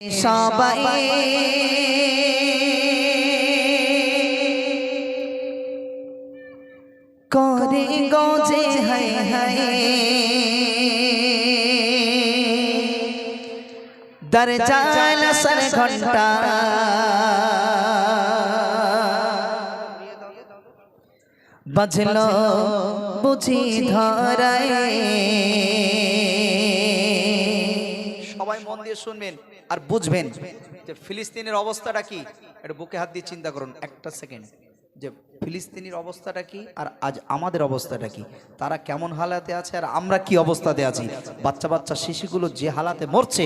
সবাই করে গজে হাই হাই দরজাল সর ঘণ্টা বাজলো বুঝি ধরায়। সবাই মন দিয়ে শুনবেন। আর বুঝবেন যে ফিলিস্তিনের অবস্থাটা কি? এটা বুকে হাত দিয়ে চিন্তা করুন একটা সেকেন্ড। যে ফিলিস্তিনির অবস্থাটা কি আর আজ আমাদের অবস্থাটা কি? তারা কেমন হালাতে আছে আর আমরা কি অবস্থাতে আছি? বাচ্চা বাচ্চা শিশুগুলো যে হালাতে মরছে,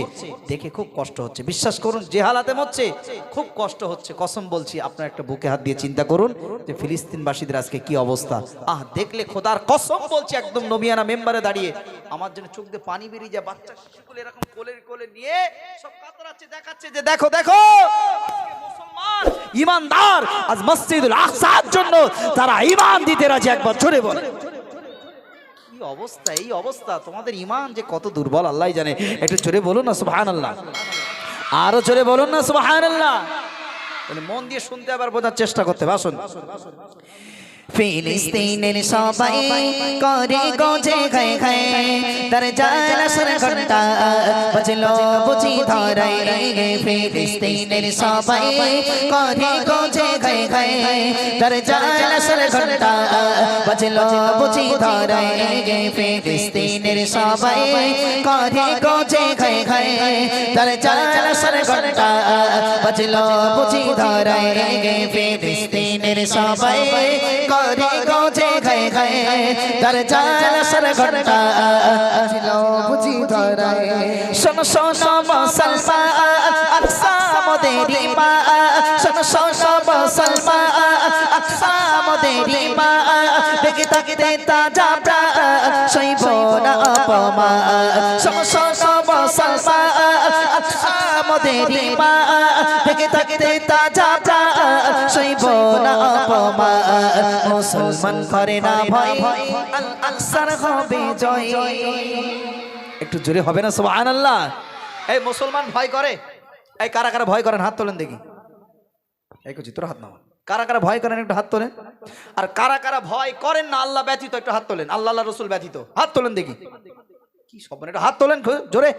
দেখে খুব কষ্ট হচ্ছে। বিশ্বাস করুন, যে হালাতে মরছে, খুব কষ্ট হচ্ছে। কসম বলছি, আপনার একটা বুকে হাত দিয়ে চিন্তা করুন যে ফিলিস্তিনবাসীদের আজকে কি অবস্থা। আহ, দেখলে খোদার কসম বলছি, একদম নবিয়ানা মেম্বারে দাঁড়িয়ে। আমার জন্য চোখ দিয়ে পানি বেরিয়ে যায়, বাচ্চা শিশুগুলো এরকম কোলের কোলে নিয়ে সব কাতরাচ্ছে, দেখাচ্ছে যে দেখো দেখো মুসলমান ইমানদার। আজ মসজিদুল আকসার জন্য তারা ইমান দিতে রাজি একবার ছড়ে বলে। কি অবস্থা, এই অবস্থা, তোমাদের ইমান যে কত দুর্বল, আল্লাহ জানে। একটু চোরে বলুন না সুবাহ আল্লাহ আরও চোরে বলুন না সুবাহ আল্লাহ মন দিয়ে শুনতে আবার বোঝার চেষ্টা করতে বাসুন ফিলিস্তিনের সবাই করে গজে খায় খায় তার জাল সর ঘণ্টা বজলো, বুঝি ধরাই ফিলিস্তিনের সবাই করে গজে খায় খায় তার জাল সর ঘণ্টা বাজলো বুঝি ধরাই ফিলিস্তিনের সবাই করে গজে খায় খায় তার জাল সর ঘণ্টা বাজলো বুঝি ধরাই ফিলিস্তিনের সবাই করে গজে খায় খায় তার চাল সর ঘণ্টা ছিল বুঝি ধরায় শোন শোন, মুসলমান আকসা মোদেরি মা শোন শোন, মুসলমান আকসা মোদেরি মা দেখে তাজা প্রাণ সইব না অপমা আকসা মোদেরি মা দেখে তাজা প্রাণ সইব না অপমা মুসলমান করে না ভয় আল আকসার হবে জয়। একটু জোরে হবে না সুবহান আল্লাহ এই মুসলমান ভয় করে? এই কারা কারা ভয় করেন? হাত তোলেন দেখি। এই কুচি তোর হাত নামা। কারা কারা ভয় করেন একটু হাত তোলেন? আর কারা কারা ভয় করেন না, আল্লাহ ব্যথিত একটু হাত তোলেন। আল্লাহ আল্লাহ রসুল ব্যথিত হাত তোলেন দেখি। কি সব একটু হাত তোলেন জোরে।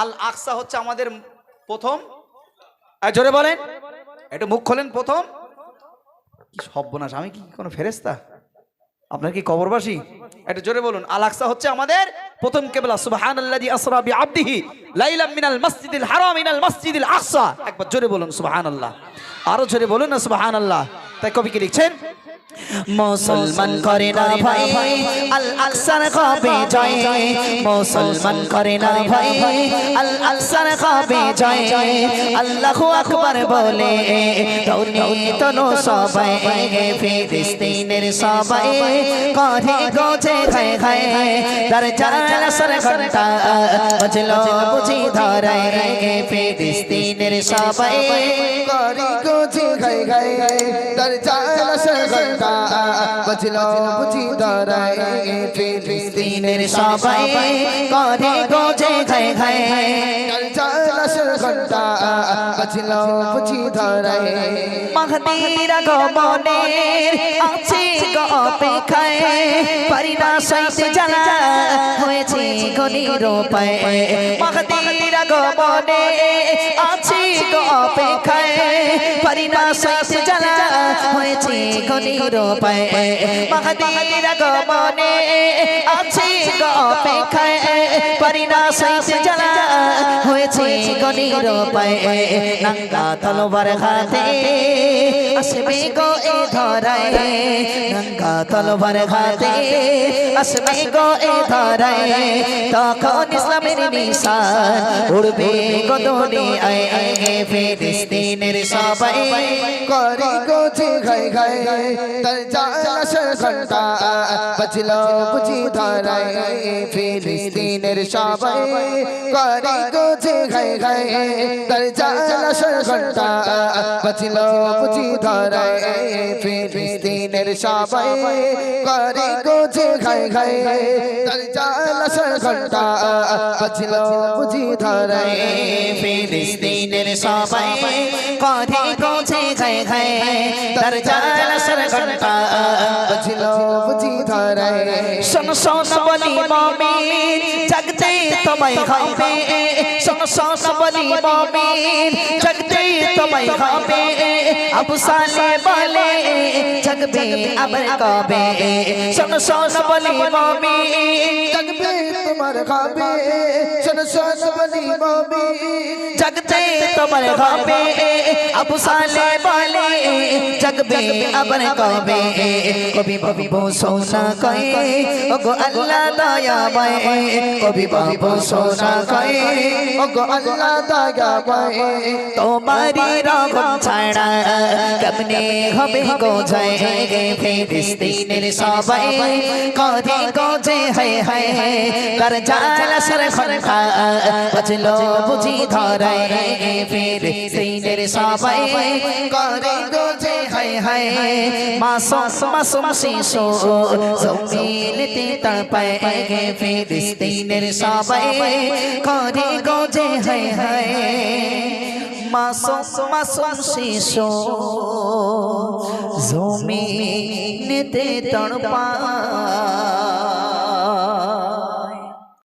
আল আকসা হচ্ছে আমাদের প্রথম। জোরে বলেন। একটু মুখ খোলেন প্রথম। কি সর্বনাশ আমি কি কোনো ফেরেস্তা আপনার কি কবরবাসী? এটা জোরে বলুন আলাকসা হচ্ছে আমাদের প্রথম কেবলা, সুবহানাল্লাযী আসরা বিআবদিহি লাইলাম মিনাল মাসজিদিল হারাম মিনাল মাসজিদিল আকসা। একবার জোরে বলুন, সুবহানাল্লাহ। আরও জোরে বলুন না, সুবহানাল্লাহ। তাই কবি কি লিখছেন? মুসলমান করে না ভাই। আল আকসার হবে জয়। মুসলমান করে না ভাই। আল আকসার হবে জয়। আল্লাহু আকবার বলে দৌলত নো সবাই ফিলিস্তিনের সবাই। করে গোজে খায় খায় তার জাল সর ঘণ্টা বাজলো বুঝি ধরায় ফিলিস্তিনের সবাই। করি গোজি খাই খাই তার চাল সে ঘণ্টা বজলো বুঝি ধরাই ফিলিস্তিনের সবাই করে গোজে খায় খায় ঘণ্টা বজলো বুঝি ধরাই মাহদির আগমনের আছে গো অপেক্ষায় পরিনা সইতে জানা হয়েছে গনির উপায় মাহদির আগমনে আছে গো অপেক্ষায় পরিনা সইতে জানা হয়েছে গনির উপায় মাহদির আগমনে আছে গো অপেক্ষায়। পরিনা সইতে জানা হয়েছে গনির উপায় নাঙ্গা তলবার হাতে আসবে গো এ ধরায়। নাঙ্গা তলবার হাতে আসবে গো এ ধরায়। তখন ইসলামের নিশান উড়বে গো দুনিয়ায়। ফিলিস্তিনের সবাই করি গোজি খাই খাই তার সে ঘণ্টা বজলো বুঝি ধরাই ফিলিস্তিনের সবাই করি গোজি খাই খাই খাই তার জালাসের ঘণ্টা বাঁচিল বুঝি ধরায় ফিলিস্তিনের সবাই করে গোছে খাই খাই তার জালাসের ঘণ্টা বাঁচিল বুঝি ধরায় ফিলিস্তিনের সবাই করে গোছে খায় খায় তার জালাসের ঘণ্টা বাঁচিল বুঝি ধরায় শোন শোন বলি মমিন, জাগতে তোমায় হবে। শোন শোন বলি মমিন জাগতে তোমায় হবে আবু সালে বলে জাগবে আবার কবে শোন শোন বলি মমিন জাগবে তোমার খাবে শোন শোন বলি মমি জাগতে তোমার হবে আবু সালে বলে জাগবে আবার সোনা ওগো আল্লাহ পায় তোমারি রকম ছাড়া কেমনে হবে গো যায় গে ফিলিস্তিনের সবাই করে গো যে হায় হায়। তার জালা সর খরখা বচলো বুঝি ধরায়। গে ফিলিস্তিনের সবাই করে গো যে হায় হায়। মাসুম মাসুম শিশু জমিনেতে তড়পায় গে ফিলিস্তিনের সবাই করে গো যে হয় হায় মাসুম মাসুম শিশু জমিনেতে তড়পা